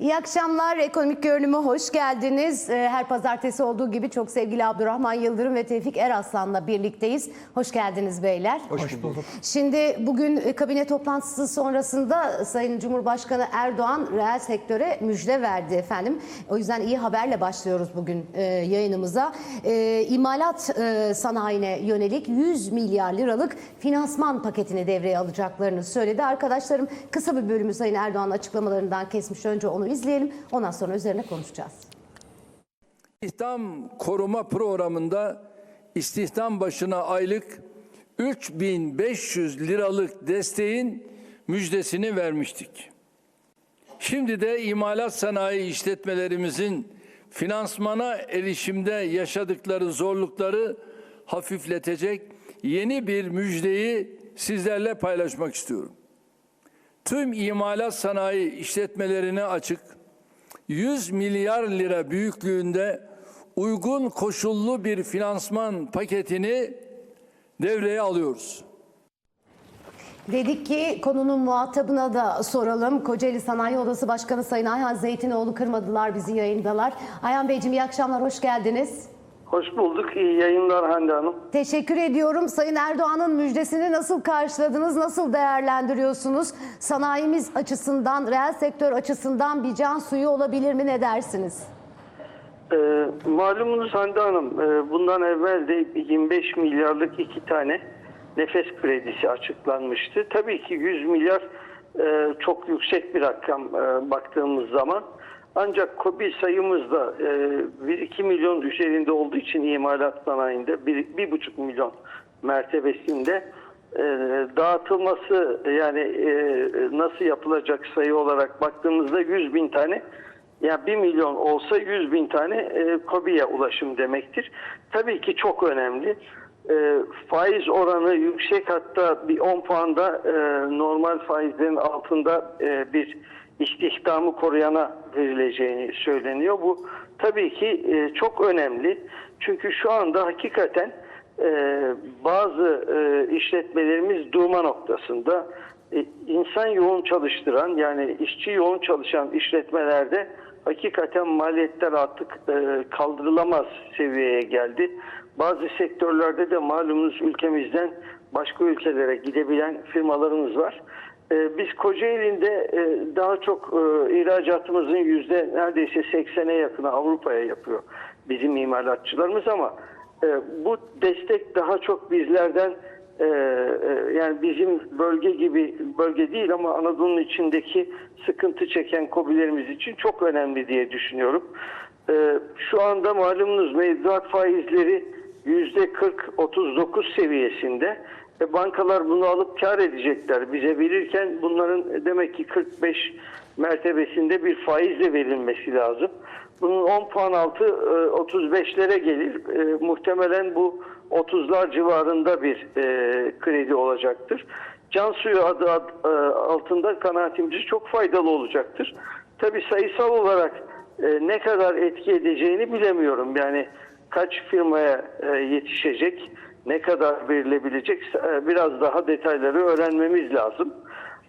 İyi akşamlar. Ekonomik görünüme hoş geldiniz. Ee, Her pazartesi olduğu gibi çok sevgili Abdurrahman Yıldırım ve Tevfik Eraslan'la birlikteyiz. Hoş geldiniz beyler. Hoş bulduk. Şimdi bugün e, kabine toplantısı sonrasında Sayın Cumhurbaşkanı Erdoğan reel sektöre müjde verdi efendim. O yüzden iyi haberle başlıyoruz bugün e, yayınımıza. E, İmalat sanayine yönelik 100 milyar liralık finansman paketini devreye alacaklarını söyledi. Arkadaşlarım kısa bir bölümü Sayın Erdoğan'ın açıklamalarından kesmiş. Önce onu izleyelim. Ondan sonra üzerine konuşacağız. İstihdam koruma programında istihdam başına aylık 3500 liralık desteğin müjdesini vermiştik. Şimdi de imalat sanayi işletmelerimizin finansmana erişimde yaşadıkları zorlukları hafifletecek yeni bir müjdeyi sizlerle paylaşmak istiyorum. Tüm imalat sanayi işletmelerine açık 100 milyar lira büyüklüğünde uygun koşullu bir finansman paketini devreye alıyoruz. Dedik ki konunun muhatabına da soralım. Kocaeli Sanayi Odası Başkanı Sayın Ayhan Zeytinoğlu kırmadılar bizi yayındalar. Ayhan Beyciğim iyi akşamlar, hoş geldiniz. Hoş bulduk. İyi yayınlar Hande Hanım. Teşekkür ediyorum. Sayın Erdoğan'ın müjdesini nasıl karşıladınız, nasıl değerlendiriyorsunuz? Sanayimiz açısından, reel sektör açısından bir can suyu olabilir mi ne dersiniz? Ee, malumunuz Hande Hanım, e, bundan evvel de 25 milyarlık iki tane nefes kredisi açıklanmıştı. Tabii ki 100 milyar e, çok yüksek bir rakam e, baktığımız zaman. Ancak KOBİ sayımız da e, 1-2 milyon üzerinde olduğu için imalat sanayinde 1,5 milyon mertebesinde e, dağıtılması yani e, nasıl yapılacak sayı olarak baktığımızda 100 bin tane yani 1 milyon olsa 100 bin tane e, KOBİ'ye ulaşım demektir. Tabii ki çok önemli. E, faiz oranı yüksek hatta bir 10 puanda e, normal faizlerin altında e, bir istihdamı koruyana verileceğini söyleniyor. Bu tabii ki e, çok önemli. Çünkü şu anda hakikaten e, bazı e, işletmelerimiz durma noktasında. E, insan yoğun çalıştıran yani işçi yoğun çalışan işletmelerde hakikaten maliyetler artık e, kaldırılamaz seviyeye geldi. Bazı sektörlerde de malumunuz ülkemizden başka ülkelere gidebilen firmalarımız var. E, biz Kocaeli'nde e, daha çok e, ihracatımızın yüzde neredeyse 80'e yakını Avrupa'ya yapıyor bizim imalatçılarımız ama e, bu destek daha çok bizlerden yani bizim bölge gibi bölge değil ama Anadolu'nun içindeki sıkıntı çeken kobilerimiz için çok önemli diye düşünüyorum. Şu anda malumunuz mevduat faizleri yüzde 40-39 seviyesinde. E, bankalar bunu alıp kar edecekler. Bize verirken bunların demek ki 45 mertebesinde bir faizle verilmesi lazım. Bunun 10 puan altı e, 35'lere gelir. E, muhtemelen bu 30'lar civarında bir e, kredi olacaktır. Can suyu adı ad- e, altında kanaatimce çok faydalı olacaktır. Tabi sayısal olarak e, ne kadar etki edeceğini bilemiyorum. Yani kaç firmaya e, yetişecek, ne kadar verilebilecek e, biraz daha detayları öğrenmemiz lazım.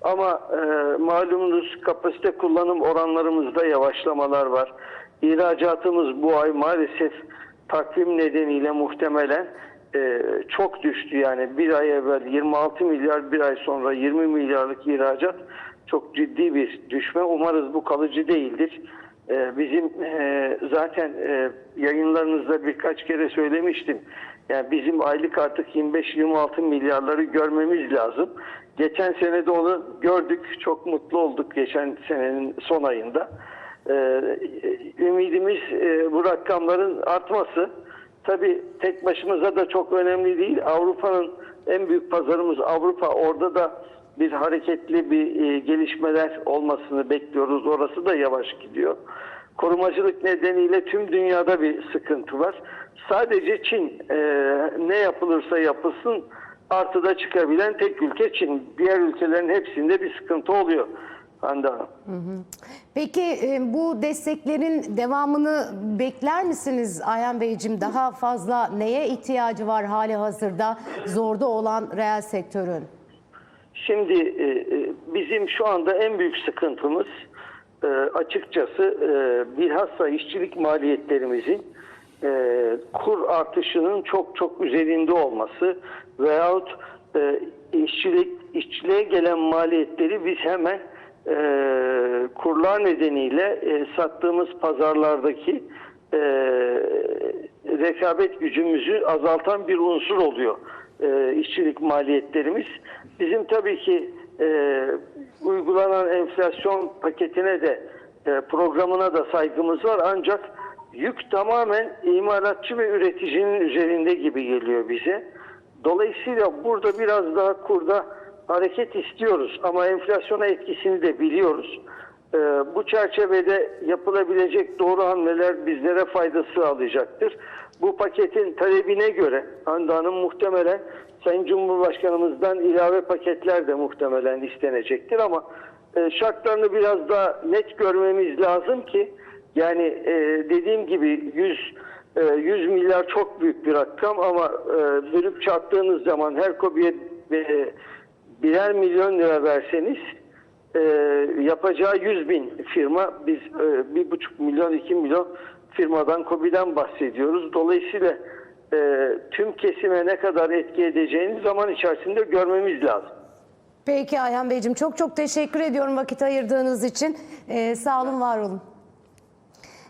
Ama e, malumunuz kapasite kullanım oranlarımızda yavaşlamalar var. İhracatımız bu ay maalesef takvim nedeniyle muhtemelen e, çok düştü. Yani bir ay evvel 26 milyar, bir ay sonra 20 milyarlık ihracat çok ciddi bir düşme. Umarız bu kalıcı değildir. E, bizim e, zaten e, yayınlarınızda birkaç kere söylemiştim. Yani bizim aylık artık 25-26 milyarları görmemiz lazım. Geçen sene de onu gördük. Çok mutlu olduk geçen senenin son ayında. Ee, ümidimiz e, bu rakamların artması. Tabii tek başımıza da çok önemli değil. Avrupa'nın en büyük pazarımız Avrupa. Orada da bir hareketli bir e, gelişmeler olmasını bekliyoruz. Orası da yavaş gidiyor. Korumacılık nedeniyle tüm dünyada bir sıkıntı var. Sadece Çin e, ne yapılırsa yapılsın artıda çıkabilen tek ülke Çin. Diğer ülkelerin hepsinde bir sıkıntı oluyor. Hande Hanım. Peki e, bu desteklerin devamını bekler misiniz Ayhan Beyciğim? Daha fazla neye ihtiyacı var hali hazırda zorda olan reel sektörün? Şimdi e, e, bizim şu anda en büyük sıkıntımız e, açıkçası e, bilhassa işçilik maliyetlerimizin e, kur artışının çok çok üzerinde olması veyahut e, işçilik işçiliğe gelen maliyetleri biz hemen e, kurlar nedeniyle e, sattığımız pazarlardaki e, rekabet gücümüzü azaltan bir unsur oluyor e, işçilik maliyetlerimiz. Bizim tabii ki e, uygulanan enflasyon paketine de e, programına da saygımız var ancak yük tamamen imalatçı ve üreticinin üzerinde gibi geliyor bize. Dolayısıyla burada biraz daha kurda hareket istiyoruz ama enflasyona etkisini de biliyoruz. Ee, bu çerçevede yapılabilecek doğru hamleler bizlere fayda sağlayacaktır. Bu paketin talebine göre Hande Hanım muhtemelen Sayın Cumhurbaşkanımızdan ilave paketler de muhtemelen istenecektir ama e, şartlarını biraz daha net görmemiz lazım ki yani e, dediğim gibi 100 e, 100 milyar çok büyük bir rakam ama e, bölüp çarptığınız zaman her kobiye e, birer milyon lira verseniz e, yapacağı 100 bin firma biz e, bir buçuk milyon iki milyon firmadan KOBİ'den bahsediyoruz. Dolayısıyla e, tüm kesime ne kadar etki edeceğini zaman içerisinde görmemiz lazım. Peki Ayhan Beyciğim çok çok teşekkür ediyorum vakit ayırdığınız için. Ee, sağ olun, var olun.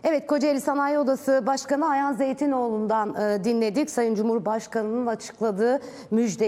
Evet Kocaeli Sanayi Odası Başkanı Ayhan Zeytinoğlu'ndan e, dinledik. Sayın Cumhurbaşkanı'nın açıkladığı müjde